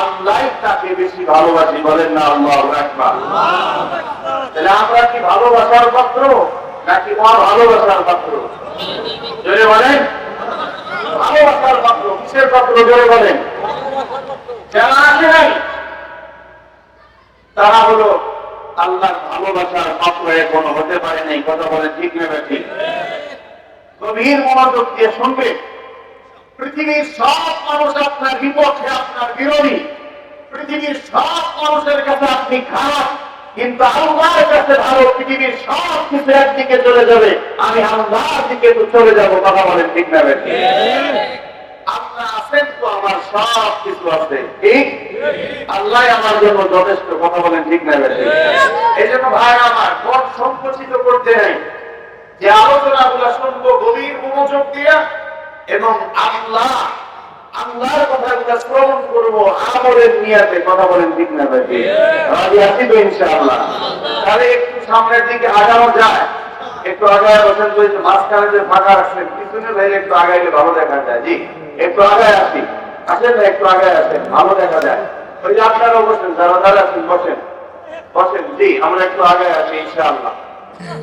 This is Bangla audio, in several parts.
আল্লাহ তাকে বেশি ভালোবাসি বলেন না আল্লাহ তাহলে আমরা কি ভালোবাসার পাত্র নাকি অভালোবাসার পাত্র? জোরে বলেন। ভালোবাসার পাত্র, কিসের পাত্র জোরে বলেন? যারা আসে নাই, তারা হলো আল্লাহর ভালোবাসার পাত্র, এখনও হতে পারে নাই, কথা বলেন ঠিক নেবে ঠিক গভীর মনোযোগ দিয়ে শুনবে। পৃথিবীর সব মানুষ আপনার বিপক্ষে, আপনার বিরোধী। পৃথিবীর সব মানুষের কাছে আপনি খারাপ, কিন্তু আল্লাহর কাছে ভালো, পৃথিবীর সব কিছু একদিকে চলে যাবে। আমি আল্লাহর দিকে তো চলে যাব, কথা বলেন ঠিক না আল্লাহ আছেন তো, আমার সব কিছু আছে। ঠিক আল্লাহ আমার জন্য যথেষ্ট, কথা বলেন ঠিক না এই জন্য ভাই আমার মন সংকুচিত করতে নেই। যে আলোচনা গুলা শুনব, গভীর মনোযোগ দিয়া এবং আল্লাহ না ভাই? একটু বসেন ভালো দেখা যায়, জি। একটু আসি। একটু ভালো দেখা যায়। ওই আপনারাও যারা যারা আছেন, বসেন। বসেন, জি, আমরা একটু আগায় আসি ইনশাআল্লাহ।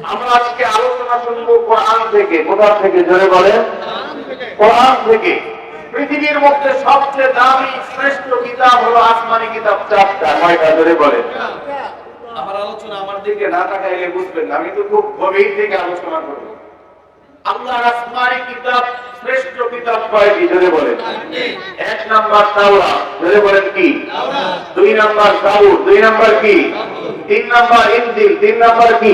আমরা আজকে আলোচনা শুনব কোরআন থেকে। কোথা থেকে? জোরে বলেন। কোরআন থেকে। পৃথিবীর মধ্যে সবচেয়ে দামি, শ্রেষ্ঠ কিতাব হলো আসমানি কিতাব চারটা। নয়টা ধরে বলেন। আমার আলোচনা আমার দিকে না তাকাইলে বুঝবেন আমি তো খুব গভীর থেকে আলোচনা করব। আল্লাহর আসমানি কিতাব, শ্রেষ্ঠ কিতাব কয়টি? ধরে বলেন। এক নাম্বার তাওরা ধরে বলেন কি? দুই নাম্বার সাবুর দুই নাম্বার কি? তিন নাম্বার ইনজিল তিন নাম্বার কি?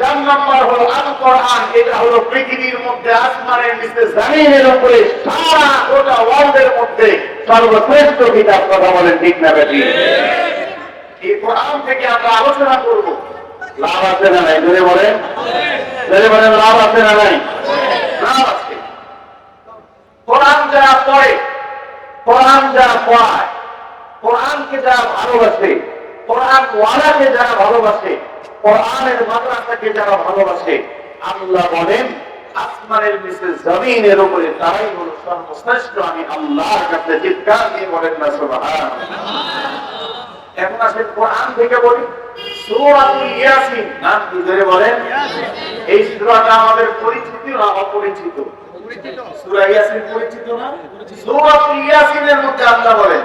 চার নাম্বার হলো আল কোরআন এটা হলো পৃথিবীর মধ্যে আসমানের নিচে জমিনের উপরে সারা গোটা ওয়ার্ল্ডের মধ্যে সর্বশ্রেষ্ঠ কিতাব কথা বলেন ঠিক না বেটি? এই কোরআন থেকে আমরা আলোচনা করব? লাভ আছে না নাই? ধরে বলেন। ধরে বলেন লাভ আছে না নাই? লাভ আছে। কোরআন যারা পড়ে কোরআন যারা পড়ায় কোরআনকে যারা ভালোবাসে কোরআন ওয়ালাকে যারা ভালোবাসে কোরআনের মাদ্রাসাকে যারা ভালোবাসে আল্লাহ বলেন আসমানের নিচে জমিনের উপরে তারাই হলো সর্বশ্রেষ্ঠ। আমি আল্লাহর কাছে চিৎকার দিয়ে বলেন না সুবহান এখন আসেন কোরআন থেকে বলি। সূরাতুল ইয়াসিন নাম কি ধরে বলেন? এই সূরাটা আমাদের পরিচিত না অপরিচিত? সূরা ইয়াসিন পরিচিত না? সূরাতুল ইয়াসিনের মধ্যে আল্লাহ বলেন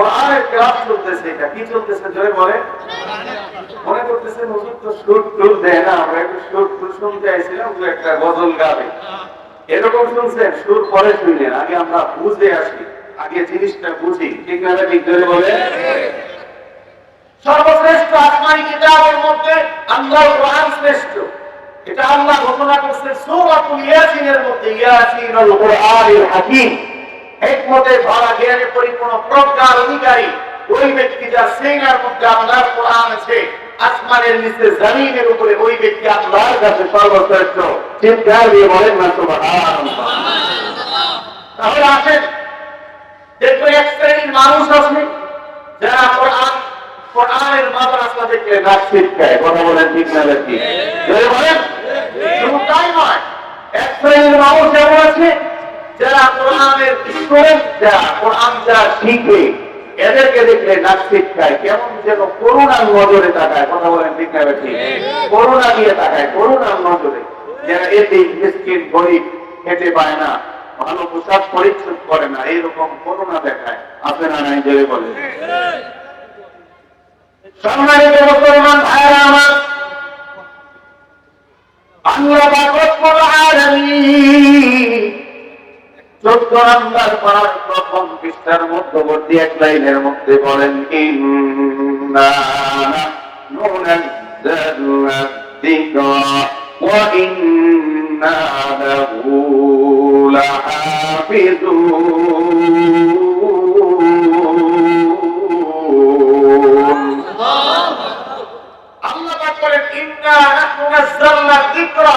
কোরআনের ক্লাস চলতেছে এটা। কি চলতেছে জোরে বলে মনে করতেছে হুজুর তো সুর টুর দেয় না, আমরা একটু সুর টুর শুনতে আইছিলাম, দু একটা গজল গাবে। এরকম শুনছেন, সুর পরে শুনলেন, আগে আমরা বুঝে আসি, আগে জিনিসটা বুঝি। ঠিক না ঠিক, জোরে বলে সর্বশ্রেষ্ঠ আসমানি কিতাবের মধ্যে আল্লাহ কোরআন শ্রেষ্ঠ। এটা আল্লাহ ঘোষণা করছে সূরাতুল ইয়াসিনের মধ্যে, ইয়াসিনুল কোরআনিল হাকিম। হিকমতে ভরা জ্ঞানে পরিপূর্ণ প্রজ্ঞার অধিকারী। ওই ব্যক্তি যার সিনার মধ্যে আল্লাহর কোরআন আছে, আসমানের নিচে জমিনের উপরে ওই ব্যক্তি আল্লাহর কাছে সর্বশ্রেষ্ঠ। চিৎকার দিয়ে বলেন না, সুবহানাল্লাহ। তাহলে আসেন দেখবে এক শ্রেণির মানুষ আছে, যারা কোরআন, কোরআনের মাদ্রাসা দেখলে নাক ছিটকায়। কথা বলেন ঠিক না যদি বলেন? শুধু তাই নয়। এক শ্রেণির মানুষ এমন আছে যারা কোরআনের স্টুডেন্ট যারা কোরআন যারা শিখে এদেরকে দেখলে নাক ছিটকায়। কেমন যেন করুণার নজরে তাকায়। কথা বলেন ঠিক না বেশি করুণা দিয়ে তাকায় করুণার নজরে। যারা এতে মিসকিন গরিব খেতে পায় না ভালো পোশাক পরিচ্ছদ করে না এইরকম করুণা দেখায়। আছে না নাই জেলে বলে সম্মানিত মুসলমান ভাইরা আমার আল্লাহ আলামিন চোদ্দ নাম্বার পাড়ার প্রথম পৃষ্ঠার মধ্যবর্তী এক লাইনের মধ্যে বলেন আল্লাহ বলেন, ইন্না নাহনু নাযালনা যিকরা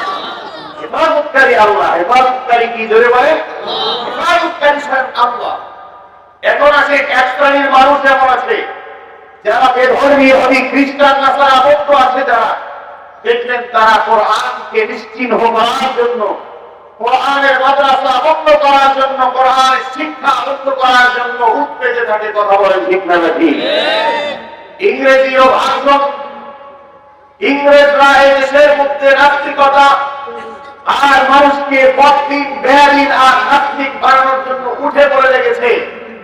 হেফাজতকারী আল্লাহ হেফাজতকারী কি জোরে বলেন হেফাজতকারী স্বয়ং আল্লাহ। এখন আছে এক শ্রেণির মানুষ এমন আছে যারা বেধর্মী হবি খ্রিস্টান নাসার আবদ্ধ আছে যারা দেখবেন তারা কোরআনকে নিশ্চিহ্ন করার জন্য কোরআনের মাদ্রাসা বন্ধ করার জন্য কোরআনের শিক্ষা বন্ধ করার জন্য উৎপেতে থাকে কথা বলেন ঠিক না ঠিক ইংরেজি ও ভাষণ ইংরেজরা এই দেশের মধ্যে নাস্তিকতা আর মানুষকে পথদিন বেয়াদিন আর নাস্তিক বানানোর জন্য উঠে পড়ে লেগেছে।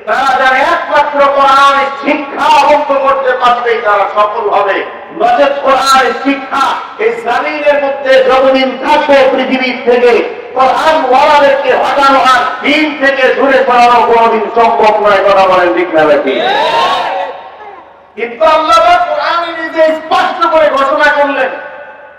তারা যারা একমাত্র কোরআনের শিক্ষা বন্ধ করতে পারবেই তারা সফল হবে। নচেত কোরআনের শিক্ষা এই জামিনের মধ্যে যতদিন থাকবে পৃথিবীর থেকে কোরআন ওয়ালাদেরকে হটানো আর দিন থেকে দূরে সরানো কোনোদিন সম্ভব নয় কথা বলেন ঠিক না কিন্তু আল্লাহ কোরআনে নিজে স্পষ্ট করে ঘোষণা করলেন।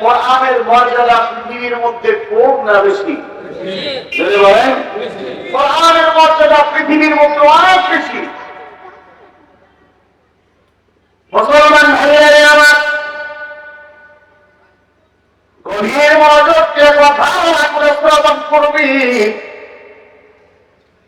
কোরআনের মর্যাদা পৃথিবীর মধ্যে কম না বেশি? কোরআনের মর্যাদা পৃথিবীর মধ্যে অনেক বেশি। মুসলমান ভাইয়ারে আমার গভীর মনোযোগকে কথা শ্রবণ করবি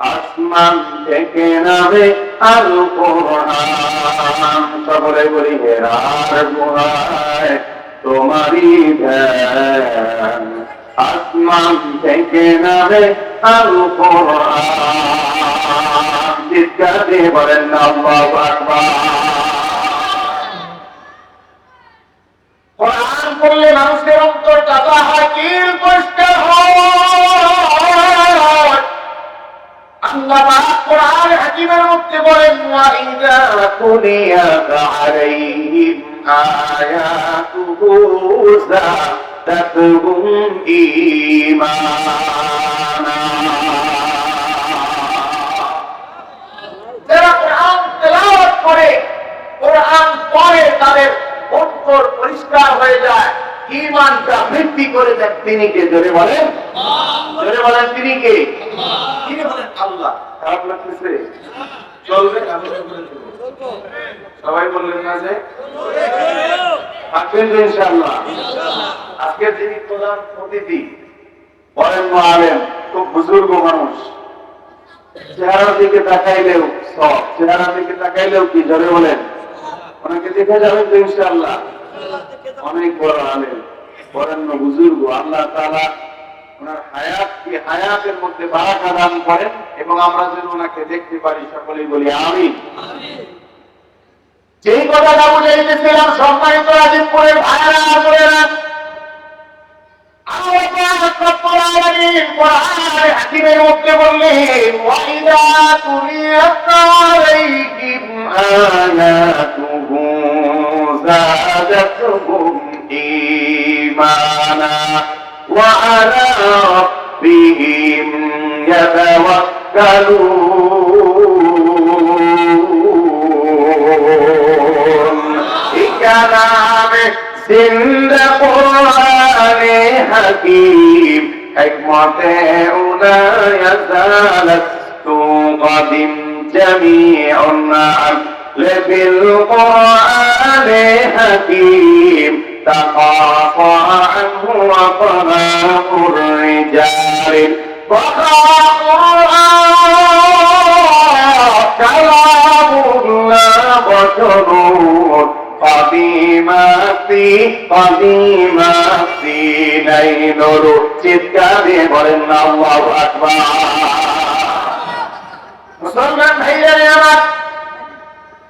আসমান থেকে নামে কোরআন সকলে বলি হেরার গুহায় তোমারই আসমান থেকে নামে দিয়ে বলেন মানুষের কোরআন মধ্যে বলেন যারা তেলাওয়াত করে তাদের অন্তর পরিষ্কার হয়ে যায়। ইমানটা বৃদ্ধি করে দেন। তিনি কে? জোরে বলেন। জোরে বলেন, তিনি কে? আল্লাহ, খারাপ লাগতেছে? চলবে। সবাই বললেন না যে? থাকবেন তো ইনশাআল্লাহ। আজকের যিনি প্রধান অতিথি, বলেন আলেম, খুব বুজুর্গ মানুষ। চেহারার দিকে তাকাইলেও সব দিকে তাকাইলেও কি জোরে বলেন? ওনাকে দেখে যাবেন তো ইনশাআল্লাহ। অনেক বড় আলেম, বরেণ্য বুজুর্গ, আল্লাহ তাআলা ওনার হায়াত কি হায়াতের মধ্যে বারাকা দান করেন এবং আমরা যেন ওনাকে দেখতে পারি, সকলেই বলি আমি যেই কথাটা বলে বুঝাইতেছিলাম সম্মানিত রাজীবপুরের ভাইয়েরা, বোনেরা হাকিমের وعلى ربهم يتوكلون. كلام سند قرآن حكيم حكمة أولى يزالت قدم جميع بالقرآن حكيم تخافا عنه وطلاق الرجال وخاف كلام لا وجنون কদিমাসি কদিমাসি নাই নরু চিৎকারে বলেন আল্লাহু আকবার মুসলমান ভাইরা আমার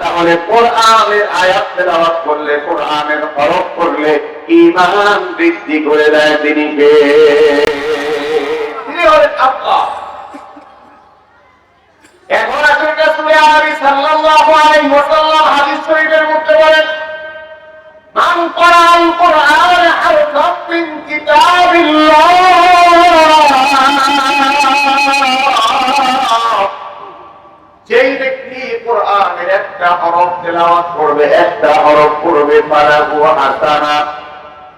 তাহলে কোরআনের আয়াত তেলাওয়াত করলে, কোরআনের হরফ করলে ঈমান বৃদ্ধি করে দেয় তিনি কে? এখন আসলে রাসূলে আরবি সাল্লাল্লাহু আলাইহি ওয়াসাল্লাম হাদিস শরীফের মধ্যে বলেন, মান কোরআন কোরআন হারফাত মিন কিতাবিল্লাহ। যেই ব্যক্তি কোরআনের একটা হরফ তেলাওয়াত করবে একটা হরফ করবে ফালাহু হাসানা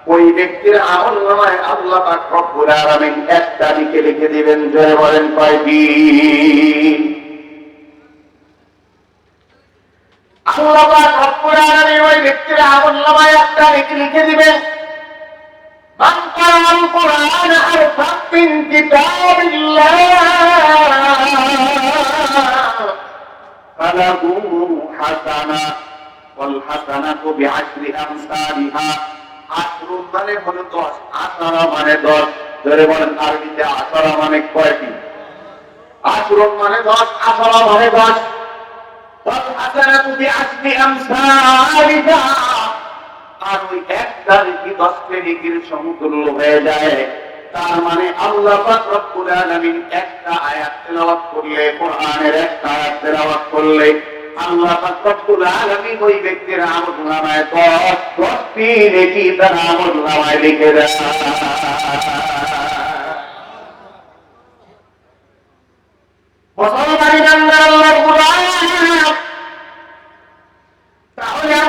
ওই ব্যক্তির আমল নামায় আল্লাহ পাক রব্বুল আলামিন একটা লিখে লিখে দিবেন জয় বলেন কয়টি আল্লাহ পাক রব্বুল আলামিন ওই ব্যক্তির আমল নামায় একটা লিখে লিখে দিবেন من قرأ القرآن حرفا من كتاب الله فله حسنة والحسنة بعشر أمثالها عشر মানে হলো দশ আঠারো মানে দশ ধরে বলেন আরবিতে আঠারো মানে কয়টি আশরুন মানে দশ আঠারো মানে দশ والحسنة بعشر أمثالها আর ওই একটা নীতি দশটা নীতির সমতুল্য হয়ে যায় তার মানে আল্লাহ রব্বুল আলামিন একটা আয়াত তেলাওয়াত করলে, কোরআনের একটা আয়াত তেলাওয়াত করলে, আল্লাহ রব্বুল আলামিন ওই ব্যক্তির আমল নামায় দশ, দশটি নেকি তার আমল নামায় লিখে দেয় মুসলমানি বান্দা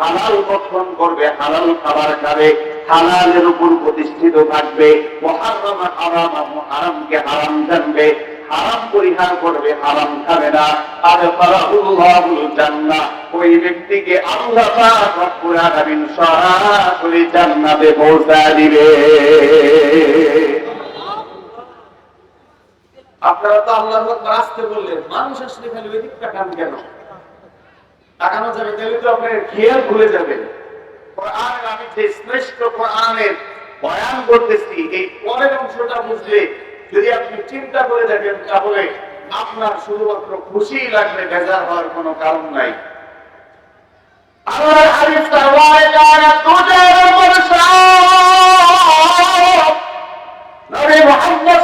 হালাল গঠন করবে, হালাল খাবার খাবে, হালালের উপর প্রতিষ্ঠিত থাকবে, মহারমা হারাম হারামকে হারাম জানবে, হারাম পরিহার করবে, হারাম খাবে না। আর ফারাহুল্লাহুল জান্নাহ। ওই ব্যক্তিকে আল্লাহ পাক রব্বুল আলামিন সরাসরি জান্নাতে পৌঁছা দিবে। আপনারা তো আকবার আসতে বললেন, মানুষ আসলে খালি ওই দিকটা কান কেন? তাকানো যাবে, তাহলে তো আপনার খেয়াল ভুলে যাবেন কোরআনের আমি যে শ্রেষ্ঠ কোরআনের বয়ান করতেছি, এই পরের অংশটা বুঝলে যদি আপনি চিন্তা করে দেখেন, তাহলে আপনার শুধুমাত্র খুশি লাগবে বেজার হওয়ার কোনো কারণ নাই। আল্লাহর হাবিব সাল্লাল্লাহু মুহাম্মদ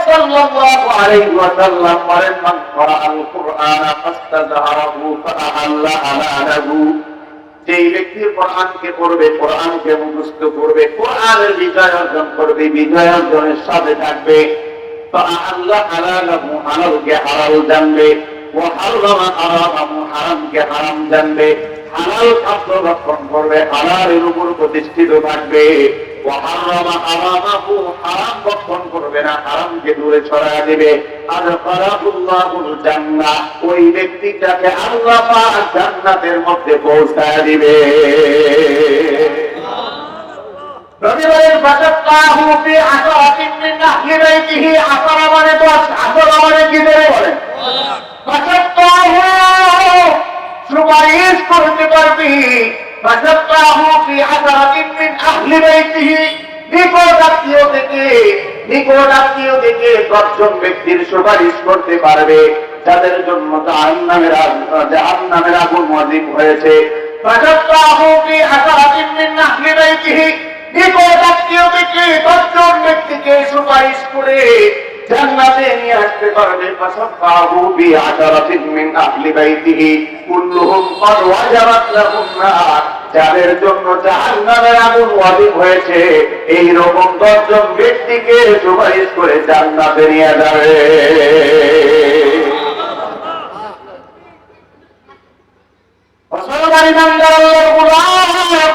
যেই ব্যক্তি কোরআনকে পড়বে, কোরআনকে মুখস্থ করবে, কোরআনের বিজয় অর্জন করবে, বিজয় অর্জনের সাথে থাকবে। আল্লাহ হালালাহু হালালকে হালাল জানবে। ও হারামা হারামাহু, হারামকে হারাম জানবে। হালাল খাদ্য ভক্ষণ করবে, হালালের উপর প্রতিষ্ঠিত থাকবে। হারামা হারামাহু হারাম ভক্ষণ করবে না হারামকে দূরে ছড়ায় দিবে। আর ফারাহুল্লাহুল জান্নাহ ওই ব্যক্তিটাকে আল্লাহ পাক জান্নাতের মধ্যে পৌঁছায় দিবে। রবিবারের বাজাত্তাহু ফি আশরাতিন মিন আহলি বাইতিহি আশরা মানে মানে কি ধরে বাজাত্তাহু সুপারিশ করতে পারবি। বাজাত্তাহু ফি আশরাতিন মিন আহলি বাইতিহি নিকট আত্মীয় থেকে নিকট আত্মীয় থেকে দশজন ব্যক্তির সুপারিশ করতে পারবে। যাদের জন্য জাহান্নামের আগুন জাহান্নামের আগুন ওয়াজিব হয়েছে। নিকট আত্মীয় থেকে দশজন ব্যক্তিকে সুপারিশ করে যাদের জন্য আগুন ওয়াজিব হয়েছে, এই রকম দশজন ব্যক্তিকে সুপারিশ করে জান্নাতে নিয়ে যাবে। মুসলমান গভীর মনোযোগকে কোথায় করে প্রমাণ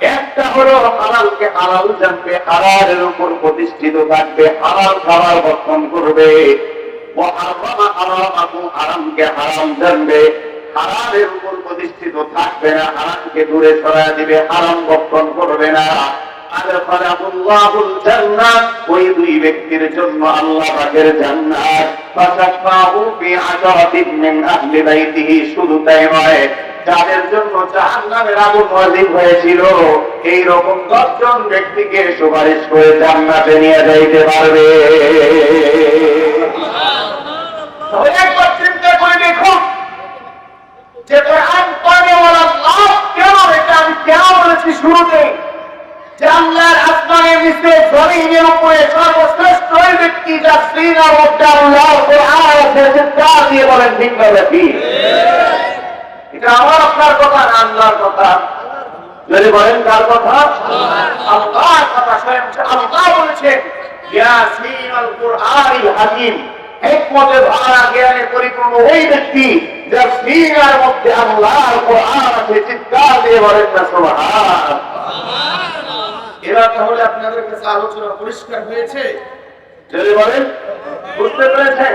একটা হলো হালালকে হালাল জানবে হালালের উপর প্রতিষ্ঠিত থাকবে, হালাল খাবার বর্তন করবে। হারামকে হারাম জানবে, হারামের উপর প্রতিষ্ঠিত থাকবে না, হারামকে দূরে সরায় দিবে, হারাম বর্তন করবে না। শুধু তাই নয় যাদের জন্য জাহান্নামের আগুন ওয়াজিব হয়েছিল এই রকম দশজন ব্যক্তিকে সুপারিশ করে জান্নাতে নিয়ে যাইতে পারবে। সর্বশ্রেষ্ঠ ব্যক্তি যা শ্রীনার মধ্যে আল্লাহ, কোরআন দিয়ে বলেন ভিন্ন ব্যক্তি। এটা আমার আপনার কথা না আল্লাহর কথা। যদি বলেন কার কথা? আল্লাহর কথা স্বয়ং আল্লাহ বলেছেন ইয়াসিন আল কুরআনিল হাকিম। হিকমতে ভরা জ্ঞানে পরিপূর্ণ ওই ব্যক্তি যার সিনার মধ্যে আল্লাহর কোরআন আছে চিৎকার দিয়ে বলেন না সুবহান এবার তাহলে আপনাদের কাছে আলোচনা পরিষ্কার হয়েছে? যদি বলেন বুঝতে পেরেছেন?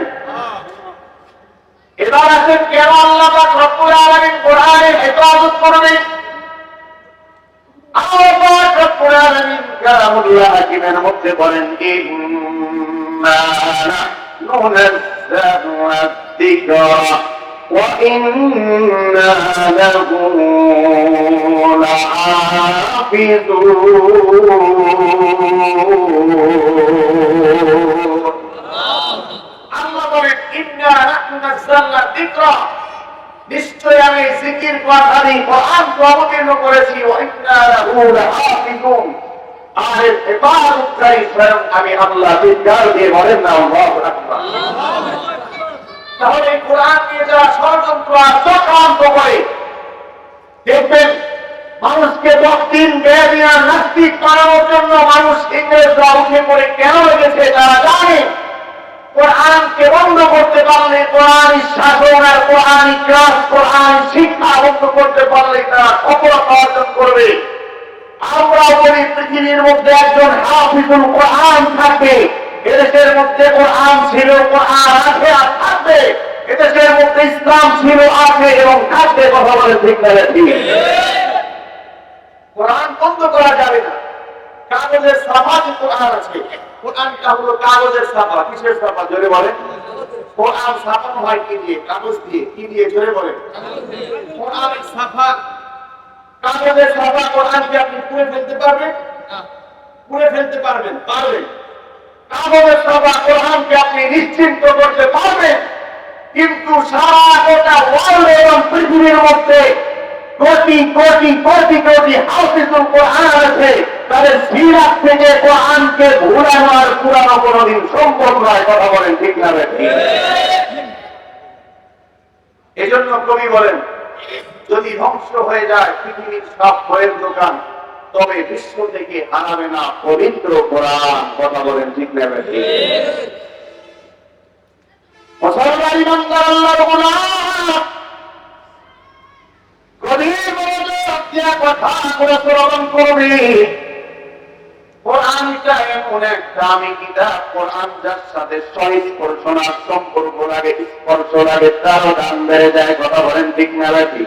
এবার আছেন কেন আল্লাহ পাক রব্বুল আলামিন কোরআনে হেফাজত করবেন আল্লাহ পাক রব্বুল আলামিন কালামুল্লাহ হাকিমের মধ্যে বলেন ইন্না নাহনু নাযালু যিকরা ওয়া ইন্না লাহু লাহাফিজুন আল্লাহ বলেন ইন্না নাহনু নাযালনা যিকরা নিশ্চয় আমি জিকির কথারি কোরআন তো অবতীর্ণ করেছি মানুষকে দক্ষিণ জন্য মানুষ ইংরেজরা উঠে পড়ে কেন লেগেছে তারা জানে। কোরআনকে বন্ধ করতে পারলে কোরআন শাসন আর কোরআন ক্লাস কোরআন শিক্ষা বন্ধ করতে পারলে তারা সফলতা অর্জন করবে। আমরা বলি পৃথিবীর মধ্যে একজন হাফিজুল কোরআন থাকবে এদেশের মধ্যে কোরআন ছিল, কোরআন আছে আর থাকবে। এদেশের মধ্যে ইসলাম ছিল, আছে এবং থাকবে, কথা বলে ঠিক না কোরআন বন্ধ করা যাবে না। কাগজের সাফা যে কোরআন আছে। কোরআনটা হলো কাগজের সাফা। কিসের সাফা? জোরে বলেন। কোরআন ছাপানো হয় কি দিয়ে? কাগজ দিয়ে। কি দিয়ে? জোরে বলে কোরআন ছাপা কাগজের ছাপা কোরআনকে আপনি পুড়ে ফেলতে পারবেন? পুড়ে ফেলতে পারবেন পারবেন। কাগজের সভা কোরআনকে আপনি নিশ্চিন্ত করতে পারবেন? কিন্তু সারা গোটা ওয়ার্ল্ড এবং পৃথিবীর মধ্যে কোটি কোটি কোটি কোটি হাউসিসুল কোরআন আছে। তাদের সিরাত থেকে কোরআনকে ঘুরানো আর পুরানো কোনোদিন সম্ভব নয় কথা বলেন ঠিক না এজন্য কবি বলেন যদি ধ্বংস হয়ে যায়, পৃথিবীর সব বইয়ের দোকান, তবে বিশ্ব থেকে হারাবে না পবিত্র কোরআন। কথা বলেন ঠিক না মুসলমান কথা করে শ্রবণ করবি। কোরআনটা এমন এক দামি কিতাব কোরআন যার সাথে সম্পর্ক লাগে স্পর্শ লাগে তারও দাম বেড়ে যায় কথা বলেন ঠিক না ব্যক্তি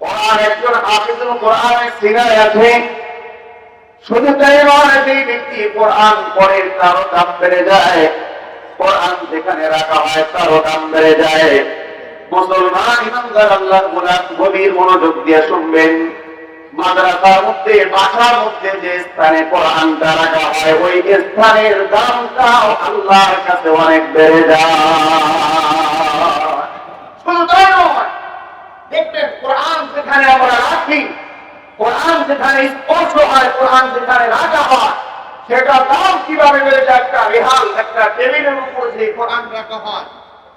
কোরআন একজন হাফিজুল কোরআনের সিনায় আছে। শুধু তাই নয় যে ব্যক্তি কোরআন পড়ে তারও দাম বেড়ে যায়। কোরআন যেখানে রাখা হয় তারও দাম বেড়ে যায়। মুসলমান ইমানদার আল্লাহ গভীর মনোযোগ দিয়ে শুনবেন। মাদ্রাসার মধ্যে মধ্যে যে স্থানে কোরআনটা রাখা হয়, ওই স্থানের আল্লাহর কাছে অনেক বেড়ে যায়। দেখবেন কোরআন যেখানে আমরা রাখি, কোরআন যেখানে স্পর্শ হয়, কোরআন যেখানে রাখা হয়, সেটা দাম কীভাবে বেড়ে যায়? একটা রেহাল, একটা টেবিলের উপর যে কোরআন রাখা হয়,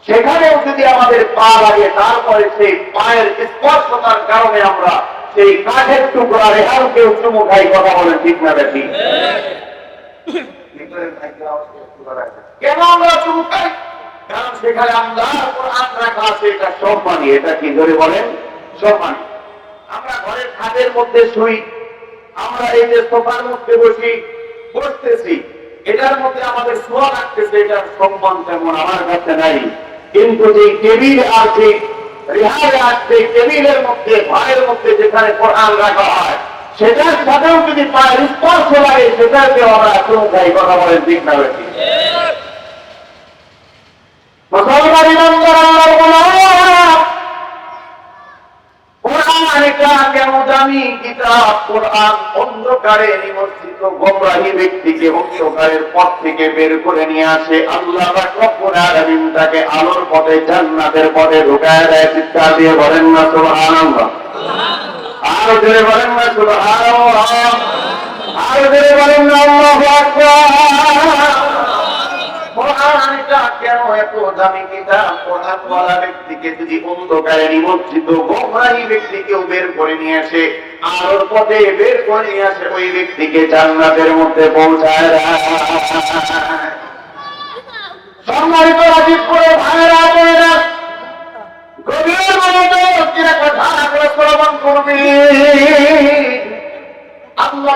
সেখানেও যদি আমাদের পা লাগে তারপরে সেই পায়ের স্পর্শতার কারণে আমরা সেই কাঠের টুকরা রেহালকে চুমু খাই কথা বলেন ঠিক না বেশি কেন আমরা চুমু খাই? কারণ সেখানে আমরা কোরআন রাখা আছে, এটা এটা কি ধরে বলেন? আমরা ঘরের খাটের মধ্যে শুই, আমরা এই যে সোফার মধ্যে বসি, বসতেছি। এটার মধ্যে আমাদের শোয়া লাগতেছে, এটার সম্মান তেমন আমার কাছে নাই। কিন্তু যে টেবিল আছে ঘরের মধ্যে যেখানে কোরআন রাখা হয়, সেটার সাথেও যদি পায়ের স্পর্শ লাগে আমরা আক্রমণকারী কথা বলেন ঠিক না এটা কেন দামি কিতাব কোরআন অন্ধকারে নিমজ্জিত গোমরাহী ব্যক্তিকে অন্ধকারের পথ থেকে বের করে নিয়ে আসে। আল্লাহ রব্বুল আলামিন তাকে আলোর পথে, জান্নাতের পথে ঢুকায় দেয়। চিৎকার দিয়ে বলেন না, সুবহানাল্লাহ। আরও জোরে বলেন না, সুবহানাল্লাহ। আরও জোরে বলেন না, আল্লাহু আকবার। কোরআনটা কেন এত দামি কিতাব কোরআন ওয়ালা ব্যক্তিকে যদি অন্ধকারে নিমজ্জিত গোমরাহী ব্যক্তিকেও বের করে নিয়ে আসে আলোর পথে বের করে নিয়ে আসে ওই ব্যক্তিকে জান্নাতের মধ্যে পৌঁছায় সম্মানিত রাজীব করে ভাইরা বোনেরা গভীর মনোযোগ কথা শ্রবণ করবি আল্লাহ